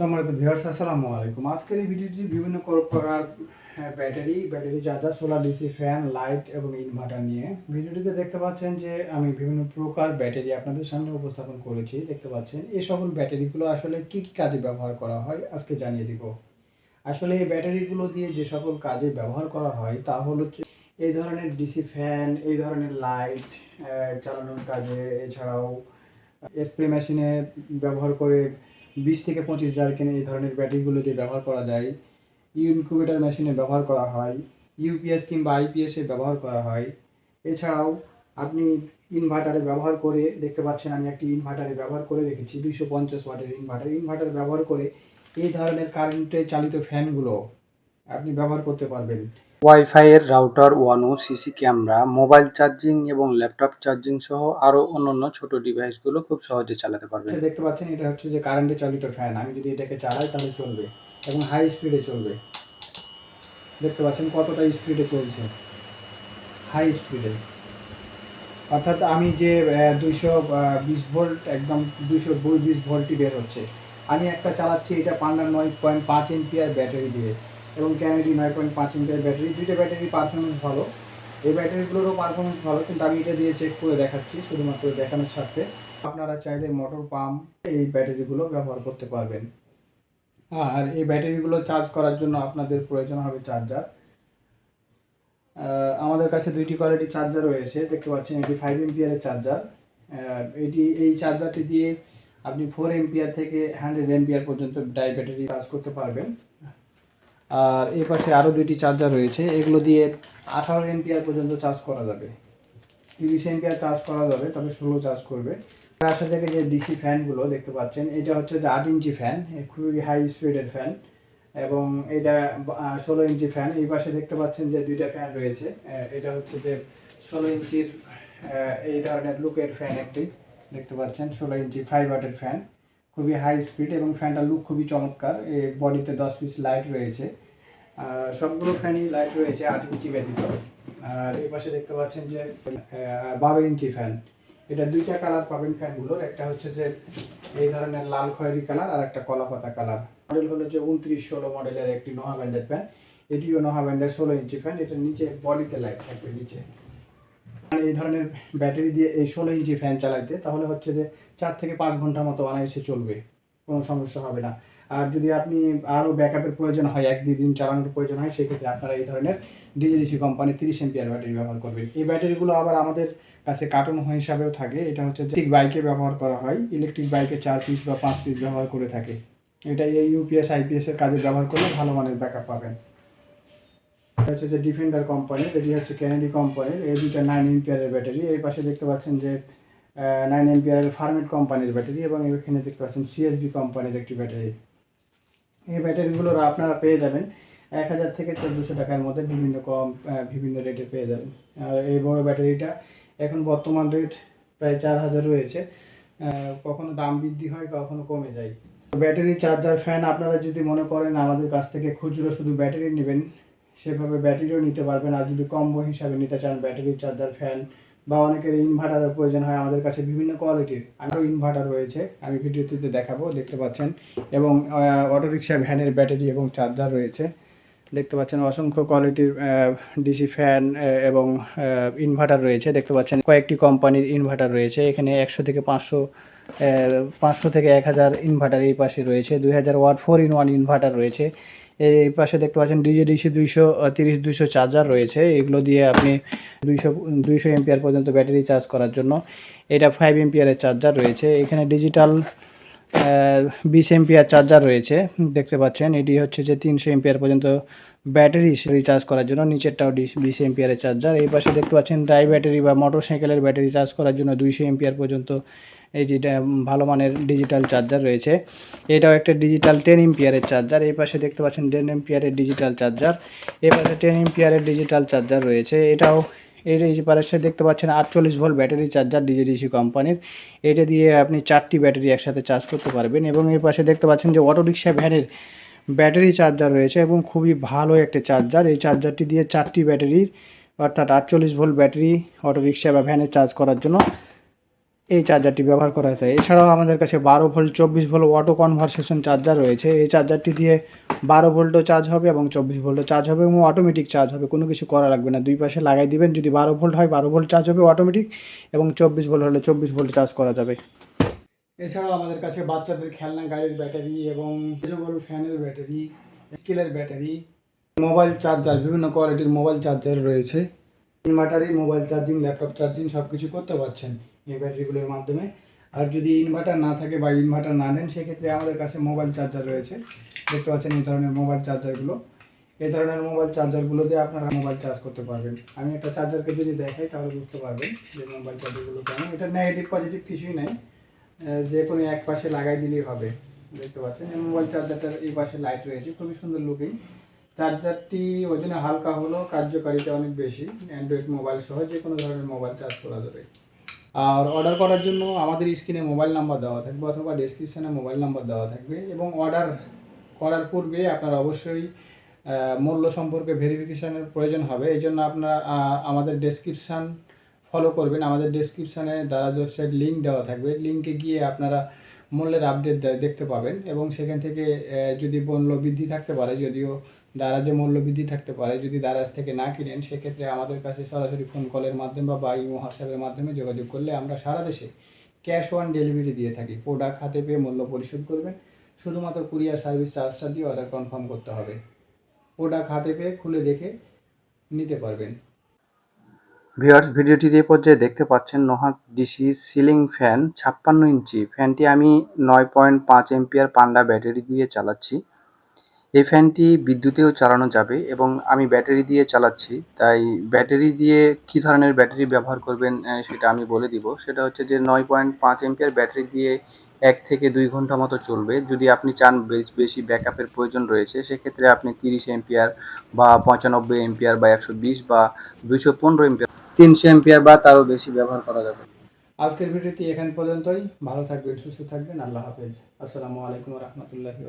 সম্মানিত ভিউয়ার্স আসসালামু আলাইকুম। আজকের এই ভিডিওটি বিভিন্ন প্রকার হ্যাঁ, battery battery charger solar DC fan light এবং ইনভার্টার নিয়ে। ভিডিওটিতে দেখতে পাচ্ছেন যে আমি বিভিন্ন প্রকার ব্যাটারি আপনাদের সামনে উপস্থাপন করেছি দেখতে পাচ্ছেন। এই সকল ব্যাটারিগুলো আসলে কি কি কাজে ব্যবহার করা হয় আজকে জানিয়ে দিব। আসলে এই ব্যাটারিগুলো দিয়ে যে সকল কাজে ব্যবহার করা হয় তা হলো এই ধরনের ডিসি ফ্যান এই ধরনের লাইট চালানোর কাজে এছাড়াও স্প্রে মেশিনে ব্যবহার করে বিশ থেকে পঁচিশ হাজার কেনে এই ধরনের ব্যাটারিগুলো দিয়ে ব্যবহার করা যায়। ইনকিউবেটর মেশিনে ব্যবহার করা হয়। ইউপিএস কিংবা আইপিএসে ব্যবহার করা হয়। এছাড়াও আপনি ইনভার্টারে ব্যবহার করে দেখতে পাচ্ছেন আমি একটি ইনভার্টারে ব্যবহার করে রেখেছি। দুইশো পঞ্চাশ ওয়াটের ইনভার্টার। ইনভার্টার ব্যবহার করে এই ধরনের কারেন্টে চালিত ফ্যানগুলো আপনি ব্যবহার করতে পারবেন। ওয়াইফাই এর রাউটার ওয়ানো সিসি ক্যামেরা মোবাইল চার্জিং এবং ল্যাপটপ চার্জিং সহ আরও অন্যান্য ছোট ডিভাইসগুলো খুব সহজে চালাতে পারবেন। দেখতে পাচ্ছেন এটা হচ্ছে যে কারেন্টে চালিত ফ্যান আমি যদি এটাকে চালাই তাহলে চলবে এবং হাই স্পিডে চলবে। দেখতে পাচ্ছেন কতটা স্পিডে চলছে। হাই স্পিডে অর্থাৎ আমি যে দুইশো বিশ ভোল্ট একদম দুইশো বিশ ভোল্টই বের হচ্ছে। আমি একটা চালাচ্ছি, এটা পান্ডার নয় পয়েন্ট পাঁচ এমপিআর ব্যাটারি দিয়ে। এবং ক্যানেডি নয় পয়েন্ট পাঁচ এমপিআর ব্যাটারি দুইটা ব্যাটারি পারফরমেন্স ভালো। এই ব্যাটারিগুলোরও পারফরমেন্স ভালো, কিন্তু আমি এটা দিয়ে চেক করে দেখাচ্ছি, শুধুমাত্র দেখানোর স্বার্থে। আপনারা চাইলে মোটর পাম্প এই ব্যাটারিগুলো ব্যবহার করতে পারবেন। আর এই ব্যাটারিগুলো চার্জ করার জন্য আপনাদের প্রয়োজন হবে চার্জার আমাদের কাছে দুইটি কোয়ালিটির চার্জার রয়েছে, দেখতে পাচ্ছেন এটি ফাইভ এমপিয়ারের চার্জার এটি, এই চার্জারটি দিয়ে আপনি ফোর এমপিয়ার থেকে হান্ড্রেড এমপিয়ার পর্যন্ত ডাই ব্যাটারি চার্জ করতে পারবেন। আর এই পাশে আরও দুইটি চার্জার রয়েছে। এগুলো দিয়ে আঠারো এমপিয়ার পর্যন্ত চার্জ করা যাবে। তিরিশ এমপিয়ার চার্জ করা যাবে, তবে ষোলো চার্জ করবে। রাশা থেকে যে ডিসি ফ্যানগুলো দেখতে পাচ্ছেন, এটা হচ্ছে যে আট ইঞ্চি ফ্যান খুবই হাই স্পিডের ফ্যান এবং এটা ষোলো ইঞ্চি ফ্যান এই পাশে দেখতে পাচ্ছেন যে দুইটা ফ্যান রয়েছে। এটা হচ্ছে যে ষোলো ইঞ্চির এই ধরনের লুকের ফ্যান একটি, দেখতে পাচ্ছেন, ষোলো ইঞ্চি ফাইভ ওয়াটের ফ্যান খুবই হাই স্পিড এবং ফ্যানটার লুক খুবই চমৎকার। এই বডিতে দশ পিস লাইট রয়েছে। সবগুলো ফ্যানই লাইট রয়েছে আট ইঞ্চি ব্যতীত। আর এই পাশে দেখতে পাচ্ছেন যে বারো ইঞ্চি ফ্যান এটা দুইটা কালার পাবেন ফ্যানগুলোর একটা হচ্ছে যে, এই ধরনের লাল খয়েরি কালার আর একটা কলা পাতা কালার মডেল হলো যে উনত্রিশ ষোলো মডেলের একটি নোহা ব্যান্ডের ফ্যান এটিও নোহা ব্যান্ডের ষোলো ইঞ্চি ফ্যান এটার নিচে বডিতে লাইট থাকবে নিচে। এই ধরনের ব্যাটারি দিয়ে এই ষোলো ইঞ্চি ফ্যান চালাইতে, তাহলে হচ্ছে যে চার থেকে পাঁচ ঘণ্টা মতো অনায়াসে চলবে, কোনো সমস্যা হবে না। আর যদি আপনি আরও ব্যাকআপের প্রয়োজন হয়, এক দুই দিন চালানোর প্রয়োজন হয়, সেক্ষেত্রে আপনারা এই ধরনের ডিজিডিসি কোম্পানি তিরিশ এমপিআর ব্যাটারি ব্যবহার করবেন। এই ব্যাটারিগুলো আবার আমাদের কাছে কার্টুন হিসাবেও থাকে, এটা হচ্ছে ইলেকট্রিক বাইকে ব্যবহার করা হয় ইলেকট্রিক বাইকে চার পিস বা পাঁচ পিস ব্যবহার করে থাকে। এটা এই ইউপিএস আইপিএস এর কাজে ব্যবহার করলে ভালো মানের ব্যাকআপ পাবেন। হচ্ছে যে ডিফেন্ডার কোম্পানির এটি হচ্ছে ক্যানেডি কোম্পানির এই দুইটা নাইন এমপিআরের ব্যাটারি এই পাশে দেখতে পাচ্ছেন যে নাইন এমপিআরের ফার্মেট কোম্পানির ব্যাটারি এবং এখানে দেখতে পাচ্ছেন সিএসবি কোম্পানির একটি ব্যাটারি এই ব্যাটারিগুলোর আপনারা পেয়ে যাবেন এক হাজার থেকে চোদ্দোশো টাকার মধ্যে বিভিন্ন কম বিভিন্ন রেটে পেয়ে যাবেন। আর এই বড় ব্যাটারিটা এখন বর্তমান রেট প্রায় চার হাজার রয়েছে। কখনো দাম বৃদ্ধি হয়, কখনো কমে যায়। ব্যাটারি চার্জার ফ্যান আপনারা যদি মনে করেন, আমাদের কাছ থেকে খুচরো শুধু ব্যাটারি নেবেন। সেভাবে ব্যাটারিও নিতে পারবেন। আর যদি কম্বো হিসাবে নিতে চান ব্যাটারি চার্জার, ফ্যান বা অনেকের ইনভার্টারের প্রয়োজন হয়, আমাদের কাছে বিভিন্ন কোয়ালিটির আরও ইনভার্টার রয়েছে। আমি ভিডিওটিতে দেখাবো, দেখতে পাচ্ছেন। এবং অটোরিক্সা ভ্যানের ব্যাটারি এবং চার্জার রয়েছে। দেখতে পাচ্ছেন, অসংখ্য কোয়ালিটির ডিসি ফ্যান এবং ইনভার্টার রয়েছে। দেখতে পাচ্ছেন, কয়েকটি কোম্পানির ইনভার্টার রয়েছে। এখানে একশো থেকে পাঁচশো পাঁচশো থেকে এক হাজার ইনভার্টার এই পাশে রয়েছে। দুই হাজার watt four in one inverter রয়েছে। এই পাশে দেখতে পাচ্ছেন ডিজে ডিসি দুইশো তিরিশ, দুইশো চার্জার রয়েছে। এগুলো দিয়ে আপনি দুইশো দুইশো এমপিআর পর্যন্ত ব্যাটারি চার্জ করার জন্য এটা ফাইভ এমপিআরের চার্জার রয়েছে। এখানে ডিজিটাল বিশ এমপিআর চার্জার রয়েছে। দেখতে পাচ্ছেন, এটি হচ্ছে যে তিনশো এমপিআর পর্যন্ত ব্যাটারি রিচার্জ করার জন্য। নিচেরটাও বিশ এমপিআরের চার্জার এই পাশে দেখতে পাচ্ছেন ড্রাই ব্যাটারি বা মোটর সাইকেলের ব্যাটারি চার্জ করার জন্য দুইশো এমপিআর পর্যন্ত এই যেটা ভালো মানের ডিজিটাল চার্জার রয়েছে। এটাও একটা ডিজিটাল টেন এমপিআরের চার্জার এই পাশে দেখতে পাচ্ছেন টেন এমপিআরের ডিজিটাল চার্জার এই পাশে টেন এমপিআরের ডিজিটাল চার্জার রয়েছে। এটাও, এর এই পাশে দেখতে পাচ্ছেন আটচল্লিশ ভোল্ট ব্যাটারি চার্জার ডিজিডিসি কোম্পানির। এটা দিয়ে আপনি চারটি ব্যাটারি একসাথে চার্জ করতে পারবেন এবং এই পাশে দেখতে পাচ্ছেন যে অটোরিক্সা ভ্যানের ব্যাটারি চার্জার রয়েছে এবং খুবই ভালো একটা চার্জার এই চার্জারটি দিয়ে চারটি ব্যাটারির অর্থাৎ আটচল্লিশ ভোল্ট ব্যাটারি অটোরিক্সা বা ভ্যানে চার্জ করার জন্য এই চার্জারটি ব্যবহার করা যায় এছাড়াও আমাদের কাছে বারো ভোল্ট চব্বিশ ভোল্ট অটো কনভার্সেশন চার্জার রয়েছে। এই চার্জারটি দিয়ে বারো ভোল্টও চার্জ হবে এবং চব্বিশ ভোল্টও চার্জ হবে এবং অটোমেটিক চার্জ হবে। কোনো কিছু করা লাগবে না। দুই পাশে লাগাই দিবেন। যদি বারো ভোল্ট হয়, বারো ভোল্ট চার্জ হবে অটোমেটিক এবং চব্বিশ ভোল্ট হলে চব্বিশ ভোল্ট চার্জ করা যাবে। এছাড়াও আমাদের কাছে বাচ্চাদের খেলনা, গাড়ির ব্যাটারি এবং ফ্যানের ব্যাটারি, স্কিলের ব্যাটারি, মোবাইল চার্জার বিভিন্ন কোয়ালিটির মোবাইল চার্জার রয়েছে। ইনভার্টারে মোবাইল চার্জিং ল্যাপটপ চার্জিং সব কিছু করতে পারছেন। এই ব্যাটারিগুলোর মাধ্যমে। আর যদি ইনভার্টার না থাকে বা ইনভার্টার না নেন, সেক্ষেত্রে আমাদের কাছে মোবাইল চার্জার রয়েছে। দেখতে পাচ্ছেন এই ধরনের মোবাইল চার্জারগুলো এই ধরনের মোবাইল চার্জারগুলো দিয়ে আপনারা মোবাইল চার্জ করতে পারবেন। আমি একটা চার্জারকে যদি দেখাই, তাহলে বুঝতে পারবেন যে মোবাইল চার্জারগুলো কেমন। এটা নেগেটিভ পজিটিভ কিছুই নাই। যে কোনো এক পাশে লাগাই দিলেই হবে। দেখতে পাচ্ছেন এই মোবাইল চার্জারটার এই পাশে লাইট রয়েছে। খুবই সুন্দর লুকিং চার্জারটি ওজনে হালকা হলেও কার্যকারিতা অনেক বেশি। অ্যান্ড্রয়েড মোবাইল সহ যে কোনো ধরনের মোবাইল চার্জ করা যাবে। আর অর্ডার করার জন্য আমাদের স্ক্রিনে মোবাইল নাম্বার দেওয়া থাকবে অথবা ডেসক্রিপশনে মোবাইল নাম্বার দেওয়া থাকবে এবং অর্ডার করার পূর্বে আপনার অবশ্যই মূল্য সম্পর্কে ভেরিফিকেশনের প্রয়োজন হবে। এই জন্য আপনারা আমাদের ডেসক্রিপশান ফলো করবেন। আমাদের ডেসক্রিপশানে দারাজ ওয়েবসাইট লিঙ্ক দেওয়া থাকবে। লিঙ্কে গিয়ে আপনারা মূল্যের আপডেট দেখতে পাবেন এবং সেখান থেকে যদি মূল্য বৃদ্ধি থাকতে পারে, যদিও দারাজে মূল্য বৃদ্ধি থাকতে পারে। যদি দারাজ থেকে না কিনেন, সেক্ষেত্রে আমাদের কাছে সরাসরি ফোন কলের মাধ্যমে বা ইমো হোয়াটসঅ্যাপের মাধ্যমে যোগাযোগ করলে আমরা সারা দেশে ক্যাশ অন ডেলিভারি দিয়ে থাকি। প্রোডাক্ট হাতে পেয়ে মূল্য পরিশোধ করবেন। শুধুমাত্র কুরিয়ার সার্ভিস চার্জটা দিয়ে অর্ডার কনফার্ম করতে হবে। প্রোডাক্ট হাতে পেয়ে খুলে দেখে নিতে পারবেন। ভিওয়ার্স ভিডিওটির এই পর্যায়ে দেখতে পাচ্ছেন, নোহাক ডিসি সিলিং ফ্যান ছাপ্পান্ন ইঞ্চি। ফ্যানটি আমি নয় পয়েন্ট পাঁচ এম্পিয়ার পান্ডা ব্যাটারি দিয়ে চালাচ্ছি। এই ফ্যানটি বিদ্যুতেও চালানো যাবে এবং আমি ব্যাটারি দিয়ে চালাচ্ছি। তাই ব্যাটারি দিয়ে কী ধরনের ব্যাটারি ব্যবহার করবেন সেটা আমি বলে দিব। সেটা হচ্ছে যে নয় পয়েন্ট পাঁচ এম্পিয়ার ব্যাটারি দিয়ে এক থেকে দুই ঘণ্টা মতো চলবে। যদি আপনি চান বেশ- বেশি ব্যাকআপের প্রয়োজন রয়েছে, সেক্ষেত্রে আপনি তিরিশ এম্পিয়ার বা পঁচানব্বই এম্পিয়ার বা একশো বিশ বা দুইশো পনেরো এম্পিয়ার তিনশো এম্পিয়ার বা তারও বেশি ব্যবহার করা যাবে। আজকের ভিডিওটি এখান পর্যন্তই। ভালো থাকবেন, সুস্থ থাকবেন। আল্লাহ হাফেজ। আসসালামু আলাইকুম রহমতুল্লাহি